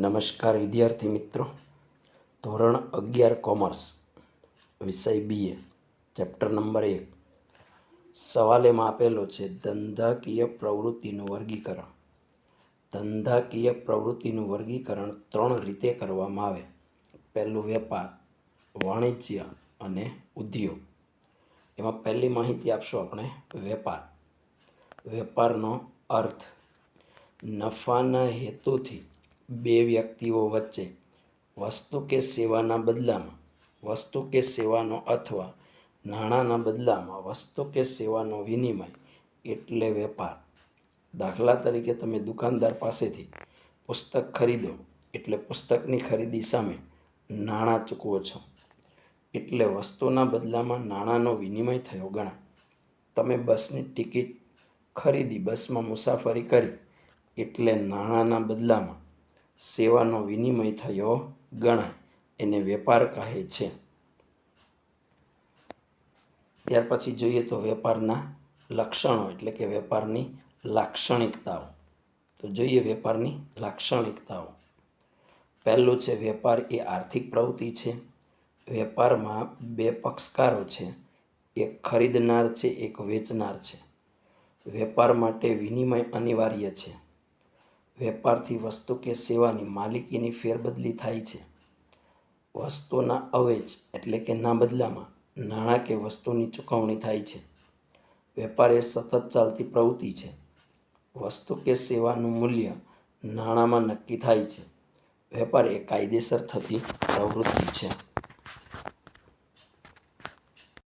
નમસ્કાર વિદ્યાર્થી મિત્રો. ધોરણ અગિયાર કોમર્સ, વિષય બીએ ચેપ્ટર નંબર એક. સવાલ એમાં આપેલો છે ધંધાકીય પ્રવૃત્તિનું વર્ગીકરણ. ધંધાકીય પ્રવૃત્તિનું વર્ગીકરણ ત્રણ રીતે કરવામાં આવે. પહેલું વેપાર, વાણિજ્ય અને ઉદ્યોગ. એમાં પહેલી માહિતી આપશો આપણે? વેપાર. વેપારનો અર્થ, નફાના હેતુથી બે વ્યક્તિઓ વચ્ચે. વસ્તુ કે સેવાના બદલામાં, વસ્તુ કે સેવાનો અથવા નાણાંના બદલામાં, વસ્તુ કે સેવાનો વિનિમય એટલે વેપાર. દાખલા તરીકે તમે દુકાનદાર પાસેથી પુસ્તક ખરીદો એટલે પુસ્તકની ખરીદી સામે નાણાં ચૂકવો છો. એટલે વસ્તુના બદલામાં નાણાંનો વિનિમય થયો ગણાય. તમે બસની ટિકિટ ખરીદી, બસમાં મુસાફરી કરી એટલે નાણાંના બદલામાં સેવાનો વિનિમય થયો ગણાય, એને વેપાર કહે છે. ત્યાર પછી જોઈએ તો વેપારના લક્ષણો, એટલે કે વેપારની લાક્ષણિકતાઓ. તો જોઈએ વેપારની લાક્ષણિકતાઓ. પહેલું છે, વેપાર એ આર્થિક પ્રવૃત્તિ છે. વેપારમાં બે પક્ષકારો છે. એક ખરીદનાર છે, એક વેચનાર છે. વેપાર માટે વિનિમય અનિવાર્ય છે. વેપારથી વસ્તુ કે સેવાની માલિકીની ફેરબદલી થાય છે. વસ્તુના અવેજ એટલે કે ના બદલામાં નાણાં કે વસ્તુની ચૂકવણી થાય છે. વેપાર એ સતત ચાલતી પ્રવૃત્તિ છે. વસ્તુ કે સેવાનું મૂલ્ય નાણાંમાં નક્કી થાય છે. વેપાર એ કાયદેસર થતી પ્રવૃત્તિ છે.